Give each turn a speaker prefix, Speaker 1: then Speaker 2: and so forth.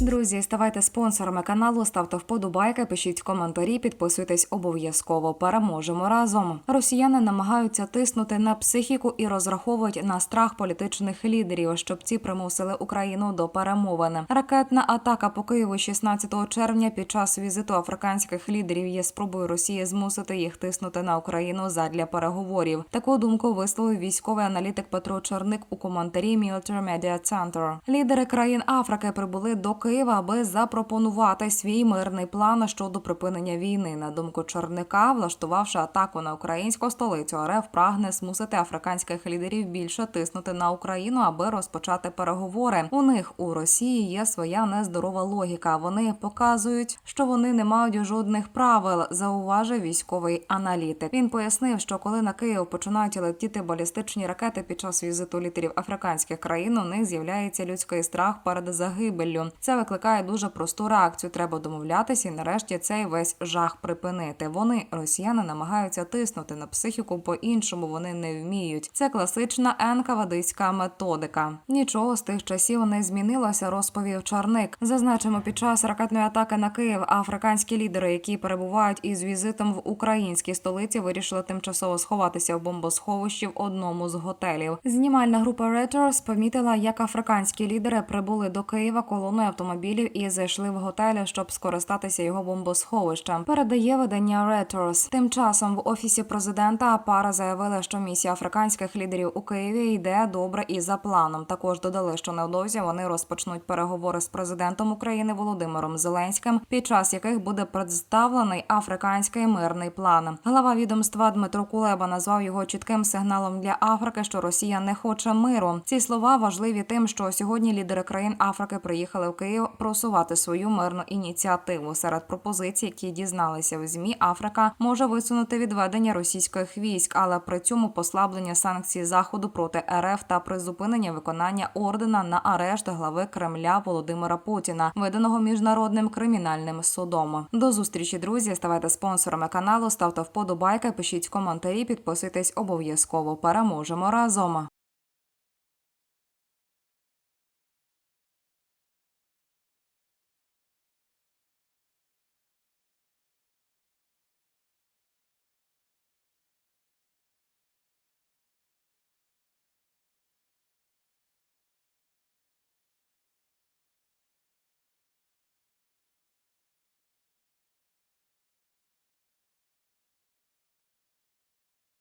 Speaker 1: друзі, ставайте спонсорами каналу, ставте вподобайки, пишіть коментарі, підписуйтесь обов'язково. Переможемо разом. Росіяни намагаються тиснути на психіку і розраховують на страх політичних лідерів, щоб ці примусили Україну до перемовин. Ракетна атака по Києву 16 червня під час візиту африканських лідерів є спробою Росії змусити їх тиснути на Україну задля переговорів. Таку думку висловив військовий аналітик Петро Черник у коментарі Military Media Center. Лідери країн Африки прибули до Києва, аби запропонувати свій мирний план щодо припинення війни. На думку Черника, влаштувавши атаку на українську столицю, РФ прагне змусити африканських лідерів більше тиснути на Україну, аби розпочати переговори. У них у Росії є своя нездорова логіка. Вони показують, що вони не мають жодних правил. Зауважив військовий аналітик. Він пояснив, що коли на Київ починають летіти балістичні ракети під час візиту лідерів африканських країн, у них з'являється людський страх перед загибеллю. Це викликає дуже просту реакцію. Треба домовлятися і нарешті цей весь жах припинити. Вони, росіяни, намагаються тиснути на психіку по-іншому. Вони не вміють. Це класична енкавадистська методика. Нічого з тих часів не змінилося, розповів Чарник. Зазначимо, під час ракетної атаки на Київ африканські лідери, які перебувають із візитом в українській столиці, вирішили тимчасово сховатися в бомбосховищі в одному з готелів. Знімальна група Reuters помітила, як африканські лідери прибули до Києва колоною автомобілів і зайшли в готель, щоб скористатися його бомбосховищем. Передає видання Reuters. Тим часом в офісі президента пара заявила, що місія африканських лідерів у Києві йде добре і за планом. Також додали, що невдовзі вони розпочнуть переговори з президентом України Володимиром Зеленським, під час яких буде представлений африканський мирний план. Глава відомства Дмитро Кулеба назвав його чітким сигналом для Африки, що Росія не хоче миру. Ці слова важливі тим, що сьогодні лідери країн Африки приїхали в Просувати свою мирну ініціативу. Серед пропозицій, які дізналися в змі, Африка може висунути відведення російських військ, але при цьому послаблення санкцій заходу проти РФ та призупинення виконання ордена на арешт глави Кремля Володимира Путіна, виданого міжнародним кримінальним судом. До зустрічі, друзі. Ставайте спонсорами каналу, ставте вподобайки, пишіть коментарі, підписуйтесь обов'язково. Переможемо разом.